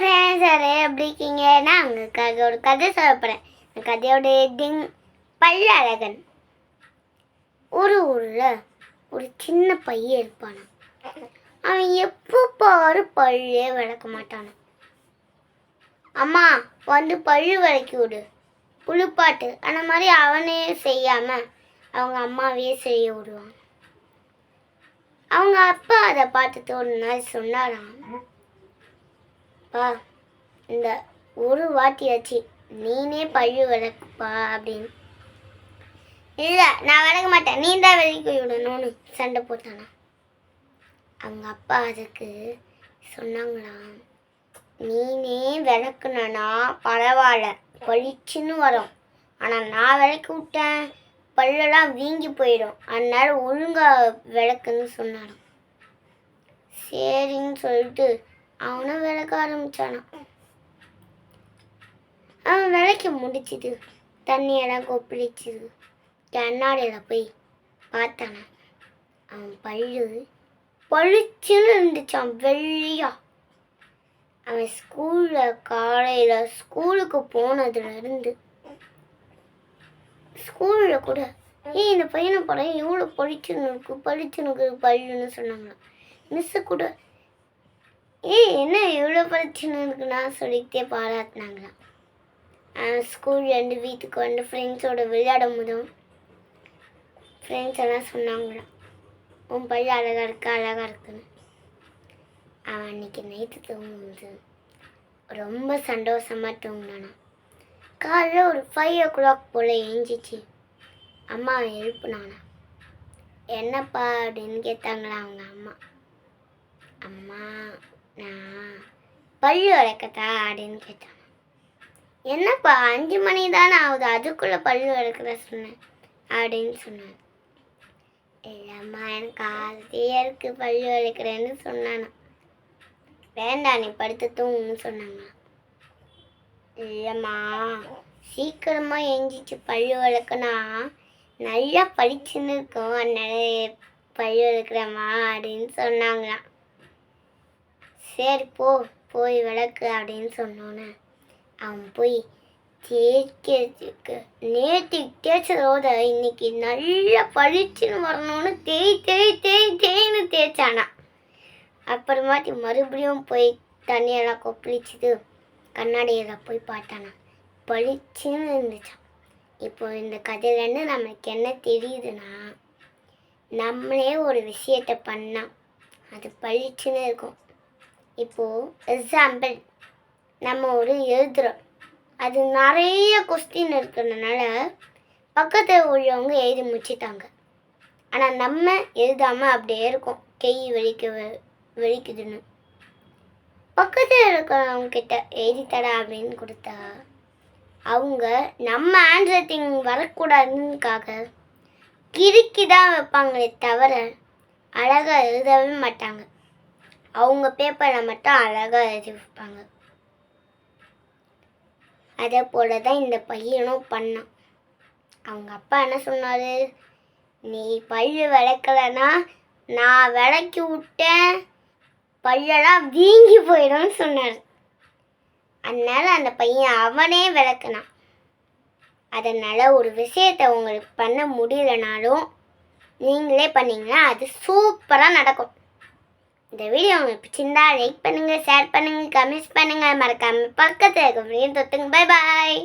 Friends எல்லாரும் எப்படி இருக்கீங்க? நான் உங்களுக்காக ஒரு கதை சொல்ல போகிறேன் இந்த கதையோட டிங் பல்லழகன் ஒரு ஊரில் ஒரு சின்ன பையன் இருப்பானா. அவன் எப்போ பாரு பல்லே விளக்க மாட்டான். அம்மா வந்து பல்லு விளக்கி விடு. புழுப்பாட்டு அந்த மாதிரி அவனே செய்யாமல் அவங்க அம்மாவையே செய்ய விடுவான். அவங்க அப்பா அதை பார்த்துட்டு ஒரு நாள் சொன்னாராம். பா இந்த ஒரு வாட்டியாச்சு நீனே பழு விளக்குப்பா அப்படின்னு. இல்லை நான் விளக்க மாட்டேன். நீ தான் விளக்கி விடணும்னு சண்டை போட்டானா? அவங்க அப்பா அதுக்கு சொன்னாங்களாம் நீனே விளக்குனா பரவாயில்ல பளிச்சுன்னு வரும். ஆனால் நான் விளக்கி விட்டேன். பல்லெல்லாம் வீங்கி போயிடும். அதனால ஒழுங்கா விளக்குன்னு சொன்னாலும் சரின்னு சொல்லிட்டு அவனும் விளக்க ஆரம்பிச்சானான். அவன் விளக்க முடிச்சுது தண்ணியெல்லாம் கொப்பளிச்சுது கண்ணாடியில் போய் பார்த்தானா. அவன் பல்லு பளிச்சுன்னு இருந்துச்சான் வெள்ளியா. அவன் ஸ்கூலில் காலையில் ஸ்கூலுக்கு போனதுலேருந்து ஸ்கூலில் கூட ஏய் இந்த பையனை படம் எவ்வளோ பளிச்சுன்னு இருக்கு பளிச்சுன்னு இருக்கு பல்லுன்னு சொன்னாங்களாம். மிஸ்ஸு கூட ஏய் என்ன இவ்வளோ பிரச்சனை இருக்குன்னா சொல்லிக்கிட்டே பாராட்டினாங்களாம் ஸ்கூல்லேருந்து வீட்டுக்கு வந்து ஃப்ரெண்ட்ஸோட விளையாடும் போதும் ஃப்ரெண்ட்ஸ் எல்லாம் சொன்னாங்களாம் உன் பையன் அழகாக இருக்கு? அழகாக இருக்குன்னு. அவன் அன்னைக்கு நைட்டு தூங்கும்போது ரொம்ப சந்தோஷமாக தூங்கினானா. காலைல ஒரு ஃபைவ் ஓ கிளாக் போல் ஏஞ்சிச்சு. அம்மா எழுப்புனானா. என்னப்பா? அப்படின்னு கேட்டாங்களா அவங்க அம்மா. அம்மா நான் பள்ளி வளர்க்கட்டா அப்படின்னு கேட்டான். என்னப்பா அஞ்சு மணி தானே ஆகுது அதுக்குள்ளே பள்ளி வளர்க்குற சொன்னேன் அப்படின்னு சொன்னான். இல்லைம்மா எனக்கு ஆசையாக இருக்குது பள்ளி வளர்க்குறேன்னு சொன்னானா. வேண்டாம் நீ படுத்து தூங்குன்னு சொன்னாங்க இல்லைம்மா சீக்கிரமாக எஞ்சிச்சு பல்லு விளக்குனா நல்லா படிச்சுன்னு இருக்கும் அதனால பல்லு வளர்க்குறேம்மா அப்படின்னு சொன்னாங்களாம். சரி போ போய் விளக்கு அப்படின்னு சொன்னோன்னே அவன் போய் தேய்க்கிறதுக்கு நேற்று தேய்ச்சதோட இன்னைக்கு நல்லா பளிச்சுன்னு வரணும்னு தேய் தேய் தேய் தேய்னு தேய்ச்சானா. அப்புறமாட்டி மறுபடியும் போய் தண்ணியெல்லாம் கொப்பளிச்சுட்டு கண்ணாடியில் போய் பார்த்தானா. பளிச்சுன்னு இருந்துச்சான் இப்போ இந்த கதையிலேருந்து நம்மளுக்கு என்ன தெரியுதுன்னா நம்மளே ஒரு விஷயத்தை பண்ணால் அது பளிச்சுன்னு இருக்கும். இப்போது எக்ஸாம்பிள் நம்ம ஒரு எழுதுகிறோம் அது நிறைய கொஸ்டின் இருக்கிறதுனால பக்கத்தில் உள்ளவங்க எழுதி முடிச்சிட்டாங்க. ஆனால் நம்ம எழுதாமல் அப்படியே இருக்கோம். கை வெடிக்க வெடிக்குதுன்னு. பக்கத்தில் இருக்கிறவங்க கிட்ட எழுதி தடா அப்படின்னு கொடுத்தா அவங்க நம்ம ஹேண்ட் ரைட்டிங் வரக்கூடாதுன்னுக்காக கிறுக்கி தான் வைப்பாங்களே தவிர அழகாக எழுதவே மாட்டாங்க. அவங்க பேப்பரை மட்டும் அழகாக எழுதி வைப்பாங்க. அதே போல தான் இந்த பையனும் பண்ணான். அவங்க அப்பா என்ன சொன்னார்? நீ பல்லு விளக்கலைன்னா நான் விளக்கி விட்டேன். பல்லெல்லாம் வீங்கி போயிடும்னு சொன்னார். அதனால அந்த பையன் அவனே விளக்குனான். அதனால் ஒரு விஷயத்தை உங்களுக்கு பண்ண முடியலனாலும் நீங்களே பண்ணீங்கன்னா அது சூப்பராக நடக்கும். இந்த வீடியோ உங்களுக்கு பிடிச்சிருந்தா லைக் பண்ணுங்கள் ஷேர் பண்ணுங்கள் கமெண்ட்ஸ் பண்ணுங்கள் மறக்காமல் பக்கத்தில் இருக்க ஃப்ரீன்னு தொத்துங்க பாய் பாய்